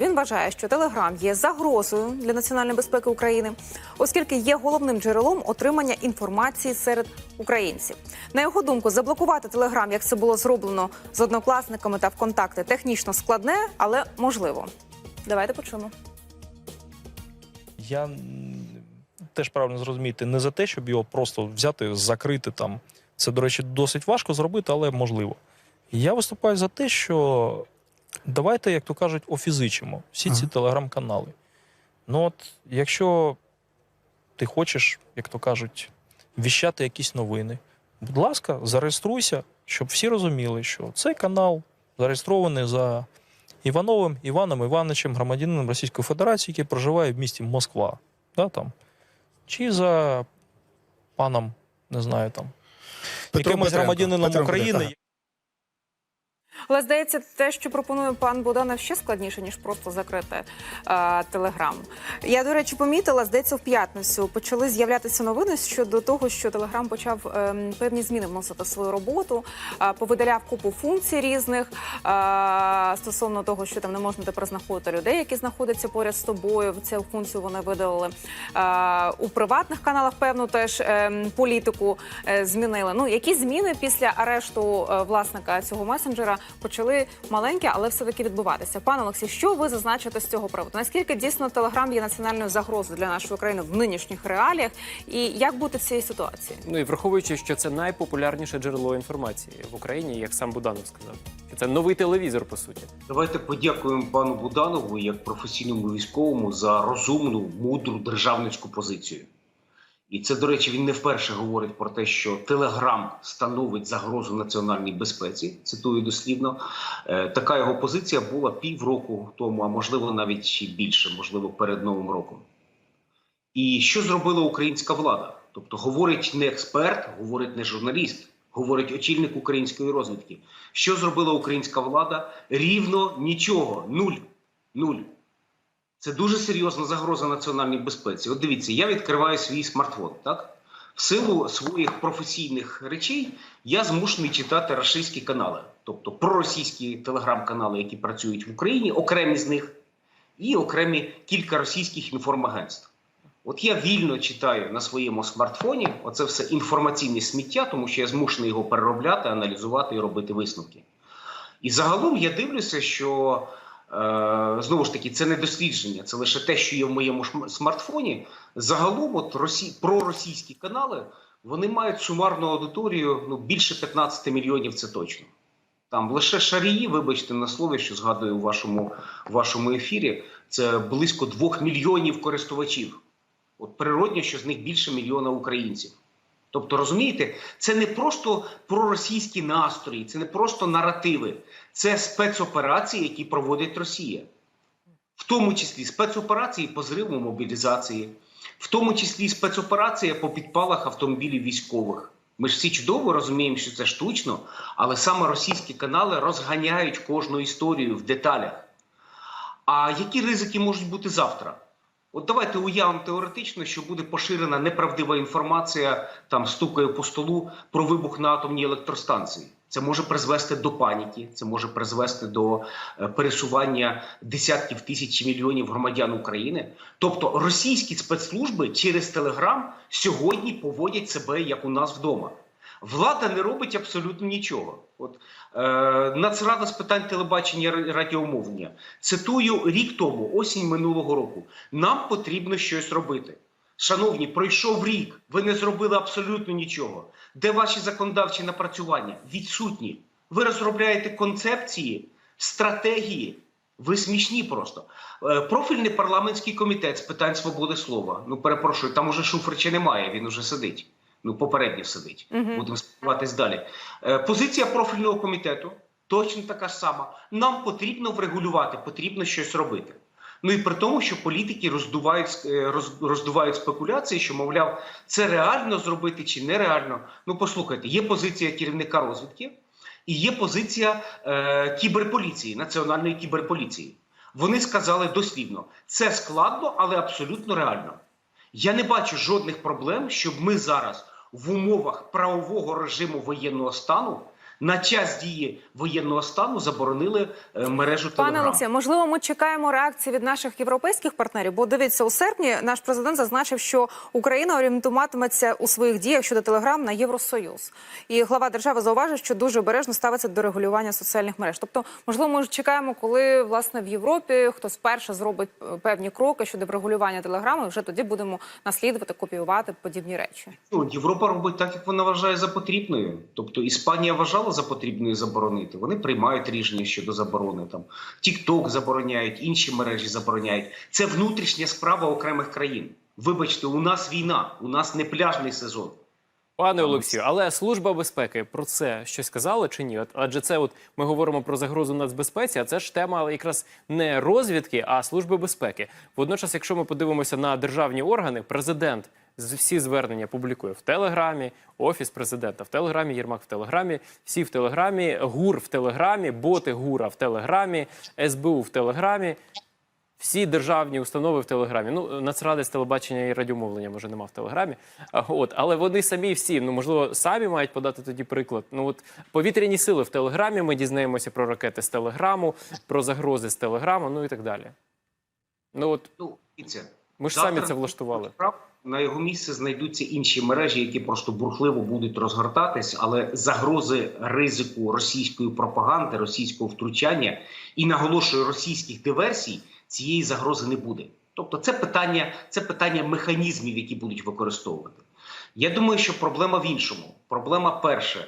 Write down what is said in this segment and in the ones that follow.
Він вважає, що Телеграм є загрозою для національної безпеки України, оскільки є головним джерелом отримання інформації серед українців. На його думку, заблокувати Телеграм, як це було зроблено з однокласниками та ВКонтакти, технічно складне, але можливо. Давайте почуємо. Я теж правильно зрозуміти, не за те, щоб його просто взяти, закрити там. Це, до речі, досить важко зробити, але можливо. Я виступаю за те, що давайте, як то кажуть, офізичимо всі ці Ага. телеграм-канали. Ну, от, якщо ти хочеш, як то кажуть, віщати якісь новини, будь ласка, зареєструйся, щоб всі розуміли, що цей канал зареєстрований за Івановим Іваном Івановичем, громадянином Російської Федерації, який проживає в місті Москва. Да, там. Чи за паном, не знаю там, Петро якимось Петренко. громадянином Петро України. Але здається, те, що пропонує пан Буданов, ще складніше ніж просто закрити е, телеграм. Я до речі помітила, здається, в п'ятницю почали з'являтися новини щодо того, що телеграм почав е, певні зміни вносити свою роботу, е, повидаляв купу функцій різних е, стосовно того, що там не можна тепер знаходити людей, які знаходяться поряд з тобою. Цю функцію вони видалили е, у приватних каналах. Певно, теж е, політику е, змінили. Ну які зміни після арешту е, власника цього месенджера почали маленькі, але все таки відбуватися. Пане Олексій, що ви зазначите з цього приводу? Наскільки дійсно Телеграм є національною загрозою для нашої країни в нинішніх реаліях? І як бути в цій ситуації? Ну і враховуючи, що це найпопулярніше джерело інформації в Україні, як сам Буданов сказав, що це новий телевізор, по суті. Давайте подякуємо пану Буданову як професійному військовому за розумну, мудру державницьку позицію. І це, до речі, він не вперше говорить про те, що Телеграм становить загрозу національній безпеці. Цитую дослівно. Е, Така його позиція була півроку тому, а можливо навіть ще більше, можливо, перед Новим роком. І що зробила українська влада? Тобто говорить не експерт, говорить не журналіст, говорить очільник української розвідки. Що зробила українська влада? Рівно нічого. Нуль. Нуль. Це дуже серйозна загроза національній безпеці. От дивіться, я відкриваю свій смартфон, так? В силу своїх професійних речей я змушений читати рашистські канали, тобто проросійські телеграм-канали, які працюють в Україні, окремі з них, і окремі кілька російських інформагентств. От я вільно читаю на своєму смартфоні оце все інформаційне сміття, тому що я змушений його переробляти, аналізувати і робити висновки. І загалом я дивлюся, що знову ж таки це не дослідження, це лише те, що є в моєму смартфоні. Загалом, от росі... проросійські канали вони мають сумарну аудиторію ну, більше 15 мільйонів, це точно. Там лише шарії, вибачте на слові, що згадую у вашому, вашому ефірі, це близько 2 мільйонів користувачів. От природньо, що з них більше мільйона українців. Тобто, розумієте, це не просто проросійські настрої, це не просто наративи, це спецоперації, які проводить Росія, в тому числі спецоперації по зриву мобілізації, в тому числі спецоперація по підпалах автомобілів військових. Ми ж всі чудово розуміємо, що це штучно, але саме російські канали розганяють кожну історію в деталях. А які ризики можуть бути завтра? От давайте уявимо теоретично, що буде поширена неправдива інформація, там стукає по столу про вибух на атомній електростанції. Це може призвести до паніки, це може призвести до е, пересування десятків тисяч мільйонів громадян України. Тобто російські спецслужби через Телеграм сьогодні поводять себе як у нас вдома. Влада не робить абсолютно нічого. От е, Нацрада з питань телебачення радіомовлення цитую рік тому, осінь минулого року. Нам потрібно щось робити. Шановні, пройшов рік, ви не зробили абсолютно нічого. Де ваші законодавчі напрацювання? Відсутні. Ви розробляєте концепції, стратегії. Ви смішні просто. Е, Профільний парламентський комітет з питань свободи слова. Ну перепрошую, там уже Шуфрича немає, він уже сидить. Ну, попередньо сидить. Мгм. Будемо спілкуватись далі. Е, Позиція профільного комітету точно така ж сама. Нам потрібно врегулювати, потрібно щось робити. Ну і при тому, що політики роздувають, е, роздувають спекуляції, що, мовляв, це реально зробити чи нереально. Ну, послухайте, є позиція керівника розвідки і є позиція е, кіберполіції, національної кіберполіції. Вони сказали дослівно: це складно, але абсолютно реально. Я не бачу жодних проблем, щоб ми зараз в умовах правового режиму воєнного стану на час дії воєнного стану заборонили е, мережу Пане Телеграм. Олексію, можливо, ми чекаємо реакції від наших європейських партнерів. Бо дивіться, у серпні наш президент зазначив, що Україна орієнтуватиметься у своїх діях щодо телеграм на Євросоюз. І глава держави зауважив, що дуже обережно ставиться до регулювання соціальних мереж. Тобто, можливо, ми чекаємо, коли власне в Європі хтось перше зробить е, певні кроки щодо регулювання телеграми. і Вже тоді будемо наслідувати, копіювати подібні речі. Ну, Європа робить так, як вона вважає за потрібною. Тобто Іспанія вважала за потрібною заборонити. Вони приймають рішення щодо заборони. Там TikTok забороняють, інші мережі забороняють. Це внутрішня справа окремих країн. Вибачте, у нас війна, у нас не пляжний сезон. Пане Олексію, але служба безпеки про це щось сказала чи ні? Адже це, от ми говоримо про загрозу нацбезпеці, а це ж тема якраз не розвідки, а служби безпеки. Водночас, якщо ми подивимося на державні органи, президент всі звернення публікує в Телеграмі, офіс президента в Телеграмі, Єрмак в Телеграмі, всі в Телеграмі, ГУР в Телеграмі, боти ГУРа в Телеграмі, СБУ в Телеграмі. Всі державні установи в Телеграмі. Ну, Нацради з телебачення і радіомовлення, може, нема в Телеграмі. От, але вони самі всі, ну можливо, самі мають подати тоді приклад. Ну от повітряні сили в Телеграмі. Ми дізнаємося про ракети з Телеграму, про загрози з Телеграму, ну і так далі. Ну от Ну, ми ж самі це влаштували. На його місце знайдуться інші мережі, які просто бурхливо будуть розгортатись, але загрози ризику російської пропаганди, російського втручання і наголошую російських диверсій цієї загрози не буде. Тобто, це питання, це питання механізмів, які будуть використовувати. Я думаю, що проблема в іншому. Проблема перша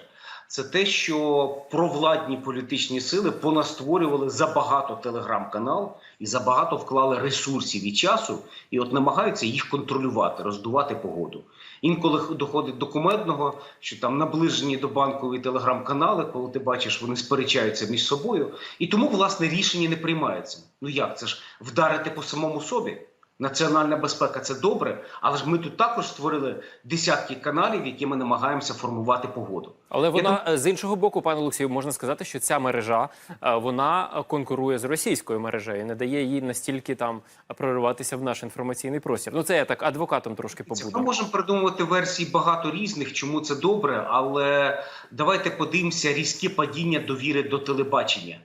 це те, що провладні політичні сили понастворювали забагато телеграм-канал і забагато вклали ресурсів і часу, і от намагаються їх контролювати, роздувати погоду. Інколи доходить до кумедного, що там наближені до банкової телеграм-канали, коли ти бачиш, вони сперечаються між собою, і тому власне рішення не приймається. Ну як це ж вдарити по самому собі? Національна безпека це добре, але ж ми тут також створили десятки каналів, якими намагаємося формувати погоду. Але вона е, з іншого боку, пане Олексію, можна сказати, що ця мережа е, вона конкурує з російською мережею, не дає їй настільки там прориватися в наш інформаційний простір. Ну це я так адвокатом трошки Ми можемо придумувати версії багато різних, чому це добре, але давайте подивимося різке падіння довіри до телебачення.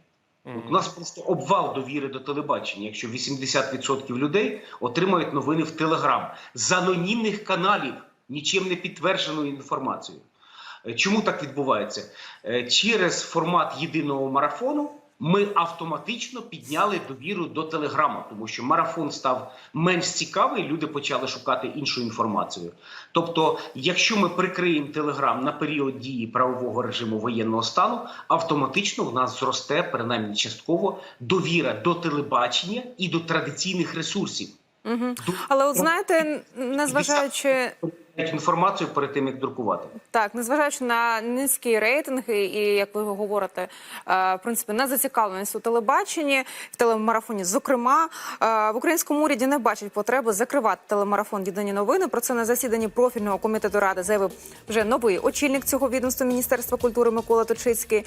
У нас просто обвал довіри до телебачення, якщо 80% людей отримають новини в Телеграм з анонімних каналів, нічим не підтвердженою інформацією. Е, Чому так відбувається? Е, Через формат єдиного марафону ми автоматично підняли довіру до телеграма, тому що марафон став менш цікавий, люди почали шукати іншу інформацію. Тобто, якщо ми прикриємо телеграм на період дії правового режиму воєнного стану, автоматично в нас зросте, принаймні частково, довіра до телебачення і до традиційних ресурсів. Угу. Але от знаєте, незважаючи інформацію перед тим як друкувати. Так, незважаючи на низькі рейтинги, і як ви говорите, е, в принципі, на зацікавленість у телебаченні, в телемарафоні, зокрема, е, в українському уряді не бачать потреби закривати телемарафон Єдині новини. Про це на засіданні профільного комітету ради заявив вже новий очільник цього відомства Міністерства культури Микола Точицький.